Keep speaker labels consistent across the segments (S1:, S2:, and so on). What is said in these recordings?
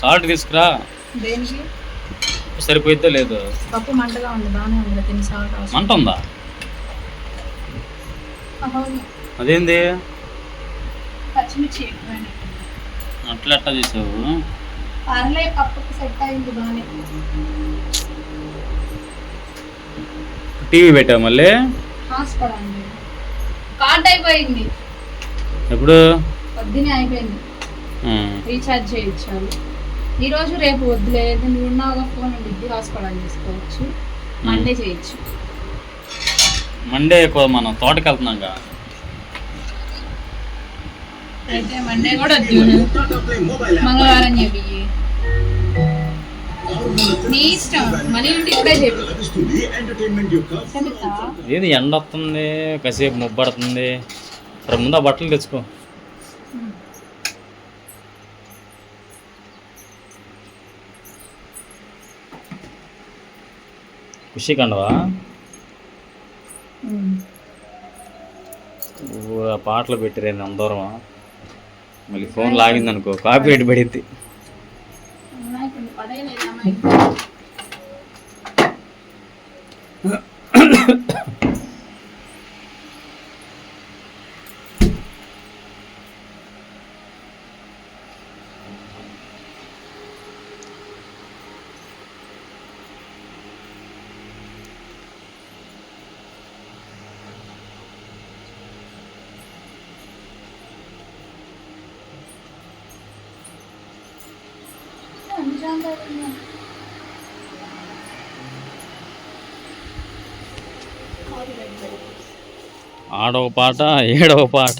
S1: Salt తీసుకురా.
S2: దేనికి?
S1: సరిపోయిద్దో లేదు.
S2: పప్పు మంటగా ఉంది బాగానే ఉంది తిని సాల్ట్
S1: మంట ఉందా. అదేంది?
S2: పచ్చిమిర్చి
S1: అట్లా ఎట్లా చేసావు?
S2: పర్లే పప్పుకి సెట్ అయింది బాగానే
S1: టీవీ పెట్టావు మళ్ళీ?
S2: హాస్పిటల్ కార్డ్ అయిపోయింది.
S1: ఎప్పుడు?
S2: పొద్దునే అయిపోయింది. రీఛార్జ్ చేయించాలి. ఈ రోజు రేపు వద్దులే నువ్వు ఉన్నావుగా ఫోన్ ఉండిద్ది హాస్పిటల్ చేసుకోవచ్చు. మండే చేయొచ్చు.
S1: మండే మనం తోటకి వెళ్తున్నాంగా
S2: అయితే మండే కూడా వద్దు. మంగళవారం చెప్పి నీ ఇష్టం. మనీ ఉంటే ఇప్పుడే చెప్పి చెప్తావా
S1: ఏది ఎండ వస్తుంది కాసేపు ముబ్బడుతుంది. ముందు ఆ బట్టలు తెచ్చుకో. ఖుషి కండవా ఓ, ఆ పాటలు పెట్టిరేంది అంత దూరమా? మళ్ళీ ఫోన్ లాగింది అనుకో కాపీ రేట్ పడిద్ది.
S2: అమ్మాయి.
S1: ఆడవ పాట ఏడవ పాట.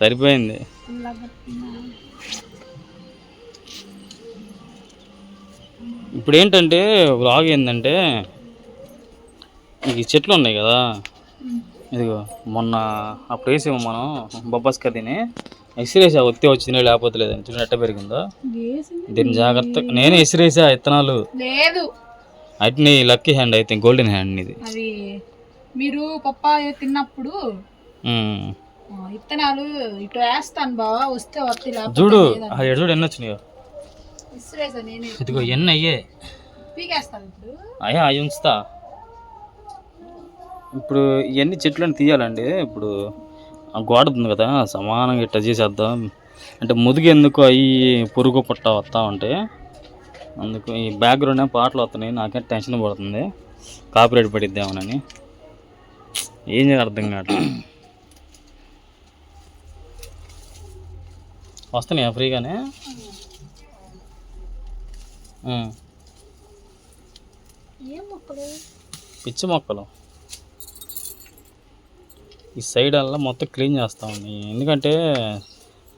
S1: సరిపోయింది. ఇప్పుడు ఏంటంటే వ్లాగ్ ఏంటంటే ఈ చెట్లు ఉన్నాయి కదా. ఇదిగో మొన్న అప్పుడు వేసాము మనం బొబ్బస్కా తిని ఎసిరేసా? ఒత్తి వచ్చింది లేకపోతే లేదని చూడండి ఎట్ట పెరిగిందో? దీన్ని జాగ్రత్త నేనే ఎసిరేసా ఇత్తనాలు?
S2: లేదు.
S1: అట్ని లక్కీ హ్యాండ్ అయితే గోల్డెన్ హ్యాండ్ ఇది
S2: మీరు పప్పాయ తిన్నప్పుడు ఇత్తనాలు ఇటు వేస్తాను బావా వస్తే వత్తి
S1: చూడు ఎడు చూడు ఎన్ని వచ్చినాయో? ఇదిగో ఎన్ని అయ్యే?
S2: పీకేస్తాను ఇప్పుడు?
S1: అయ్యా అవి ఉంచుతా. ఇప్పుడు ఇవన్నీ చెట్లను తీయాలండి. ఇప్పుడు ఆ గోడ ఉంది కదా సమానంగా ఇట్లా చేసేద్దాం. అంటే ముదుగు ఎందుకు అవి పురుగు పుట్ట వస్తూ ఉంటాయి అందుకు ఈ బ్యాక్గ్రౌండ్ ఏమో పాటలు వస్తున్నాయి నాకే టెన్షన్ పడుతుంది. కాపీరైట్ పడిద్దామనని ఏం చేయాలి అర్థం కావట్లేదు వస్తున్నాయా ఫ్రీగానే? పిచ్చి మొక్కలు. ఈ సైడ్ అలా మొత్తం క్లీన్ చేస్తా ఉంది. ఎందుకంటే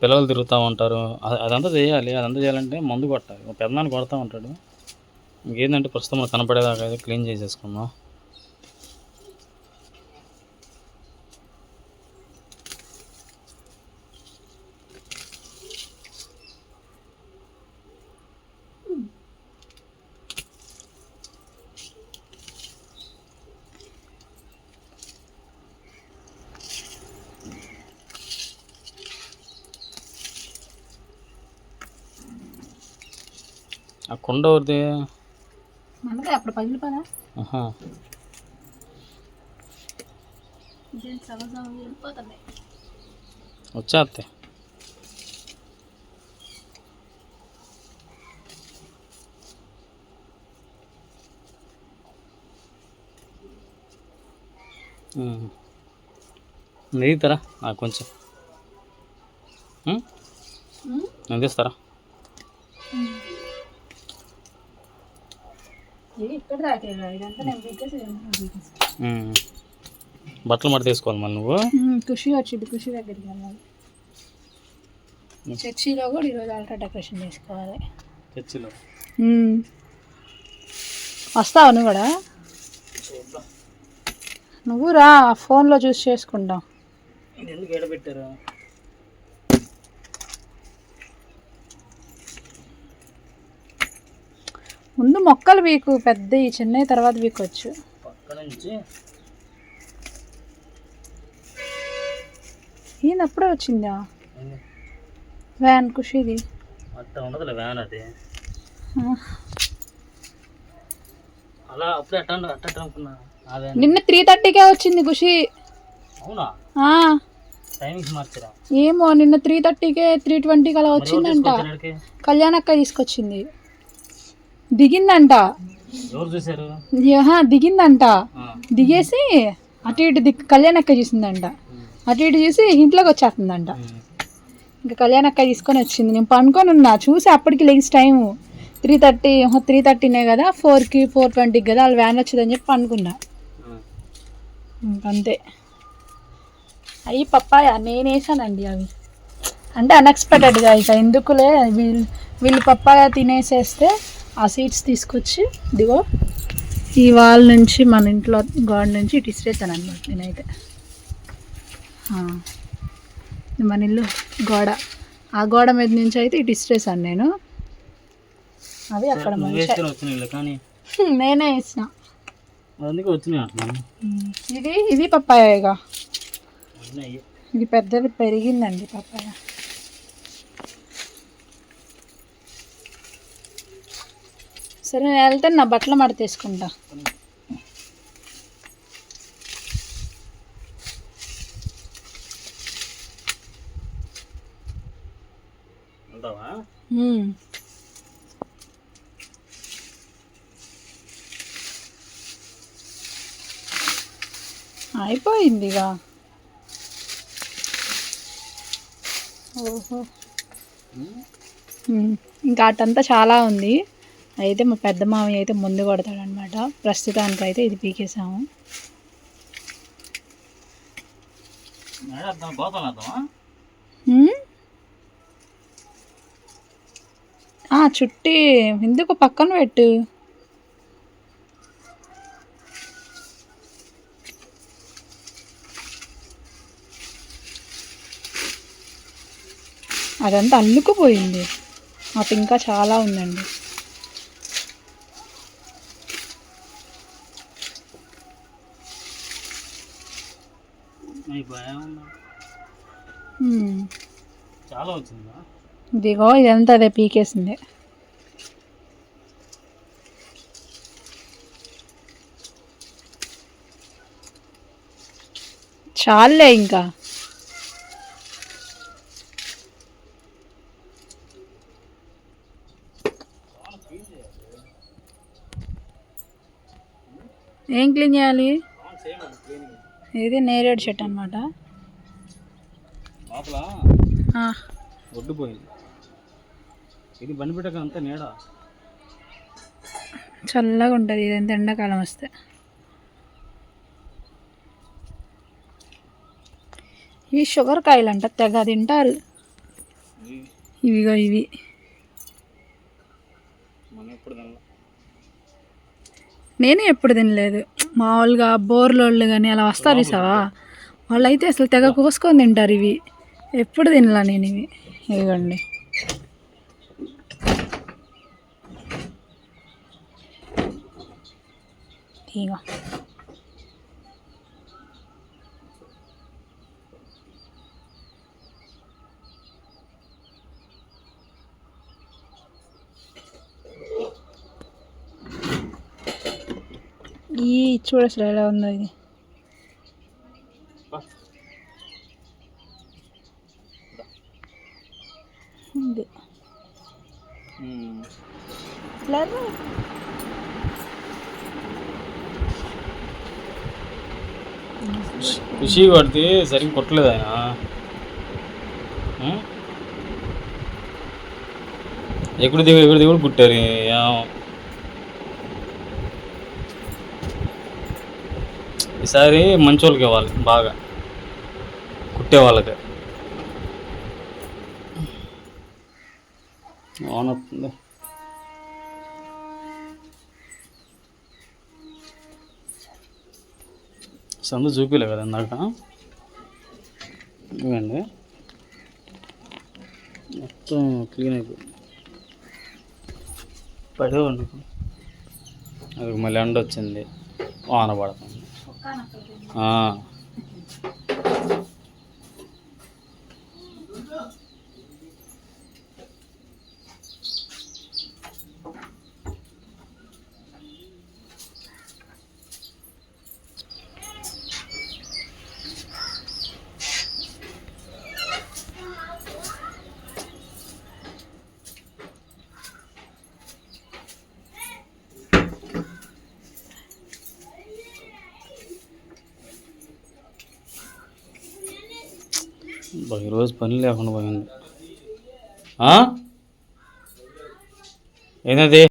S1: పిల్లలు తిరుగుతూ ఉంటారు. అదంతా చేయాలి. అదంతా చేయాలంటే మందు కొట్టాలి. ఒక పెద్దనాన్ని కొడతా ఉంటాడు. ఇంకేంటంటే ప్రస్తుతం మనకు కనపడేదాకా అయితే క్లీన్ చేసేసుకుందాం. ఆ కుండ ఎవరిది?
S2: మనకే అప్పుడు పగిలిపోదా
S1: తరా? నాకు కొంచెం. ఉం? నేను తీస్తారా
S2: ఇది ఇక్కడ ఇదంతా నేను.
S1: బట్టలు మట్టి తీసుకోవాలి మళ్ళీ నువ్వు?
S2: ఖుషి వచ్చింది ఖుషి దగ్గరికి వెళ్ళాలి. చర్చిలో కూడా ఈరోజు ఆల్ట్రా డెకరేషన్ చేసుకోవాలి.
S1: చర్చిలో?
S2: వస్తావు నువ్వు కూడా? నువ్వు రా ఫోన్లో చూసి చేసుకుంటాం.
S1: ఎందుకు ఎడబెట్టారు
S2: ముందు మొక్కలు వీకు పెద్ద ఈ చిన్న తర్వాత వీకొచ్చు.
S1: పక్క నుంచి
S2: ఈయన అప్పుడే వచ్చిందా? వ్యాన్
S1: అట్లా ఉండదులే వ్యాన్ అది. అలా అప్పుడే అట్ట అట్ట అట్ట అనుకున్నా
S2: నిన్న త్రీ థర్టీకే వచ్చింది ఖుషి
S1: అవునా? టైమింగ్స్ మార్చరా?
S2: ఏమో నిన్న త్రీ థర్టీకే త్రీ ట్వంటీకి అలా వచ్చిందంట. కళ్యాణక్క తీసుకొచ్చింది. దిగిందంట. దిగిందంట. దిగేసి అటు ఇటు దిక్కు కళ్యాణక్క చూసిందంట. అటు ఇటు చూసి ఇంట్లోకి వచ్చేస్తుందంట. ఇంకా కళ్యాణక్క తీసుకొని వచ్చింది. నేను పనుకొని ఉన్నా. చూసి అప్పటికి legs time three thirty three థర్టీనే కదా ఫోర్కి ఫోర్ ట్వంటీకి కదా వాళ్ళు వ్యాన్ వచ్చిందని చెప్పి అనుకున్నా
S1: ఉమ్.
S2: అంతే. అవి పప్పాయ నేను వేసానండి అవి. అంటే అన్ఎక్స్పెక్టెడ్గా ఇక ఎందుకులే వీళ్ళు వీళ్ళు పప్పాయ తినేసేస్తే ఆ సీడ్స్ తీసుకొచ్చి ఇదిగో ఈ వాల్ నుంచి మన ఇంట్లో గాడ్ నుంచి ఇటు ఇసిరేసాను అనమాట నేనైతే మన ఇల్లు గోడ. ఆ గోడ మీద నుంచి అయితే ఇటు ఇసిరేసాను నేను. అవి అక్కడ నేనే
S1: అంటున్నాను
S2: ఇది ఇది పప్పాయగా. ఇది పెద్దది పెరిగిందండి పప్పాయ. సరే నేను వెళ్తే నా బట్టలు మడతేసుకుంటా
S1: ఉంటావా
S2: మ్మ్. అయిపోయిందిగా. ఓహో. ఇంకా అటంతా చాలా ఉంది. అయితే మా పెద్ద మామయ్య అయితే ముందు కొడతాడనమాట ప్రస్తుతానికి అయితే ఇది పీకేసాము చుట్టి ఎందుకు పక్కన పెట్టు. అదంతా అల్లుకుపోయింది. మాకు ఇంకా చాలా ఉందండి.
S1: చాలా వచ్చిందా?
S2: ఇదిగో ఇదంతా అదే పీకేసింది. చాలే ఇంకా. ఏం క్లీన్ చేయాలి? ఇది నేరేడు చెట్టు అనమాట
S1: ఇది బండి అంతా నీడ?
S2: చల్లగా ఉంటుంది ఇదంతా ఎండాకాలం వస్తే. ఇవి షుగర్ కాయలు అంట తెగ తింటారు. ఇవిగో ఇవి. నేను ఎప్పుడు తినలేదు. మామూలుగా బోర్లోళ్ళు కానీ అలా వస్తారు చూసావా? వాళ్ళు అయితే అసలు తెగ కోసుకొని తింటారు ఇవి. ఎప్పుడు తినలా నేను ఇవి? ఇదిగోండి. ఇగో ఈ చూడ అసలు ఎలా ఉందో ఇది. ఇది. లేదు
S1: ఖుషి పడితే సరిగ్గా కొట్టలేదు ఆయన? ఎక్కడ దిగు ఎక్కడ దిగుడు కుట్టారు ఈసారి మంచి వాళ్ళకి ఇవ్వాలి బాగా. కుట్టే వాళ్ళకి అవునవుతుంది సందు చూపిలే కదా ఇందాక. ఇవ్వండి మొత్తం క్లీన్ అయిపోయింది. పడే అది మళ్ళీ ఎండ వచ్చింది. వాన పడుతుంది. ఆ. ఈరోజు పని లేకుండా పోయింది ఆ? ఏంటది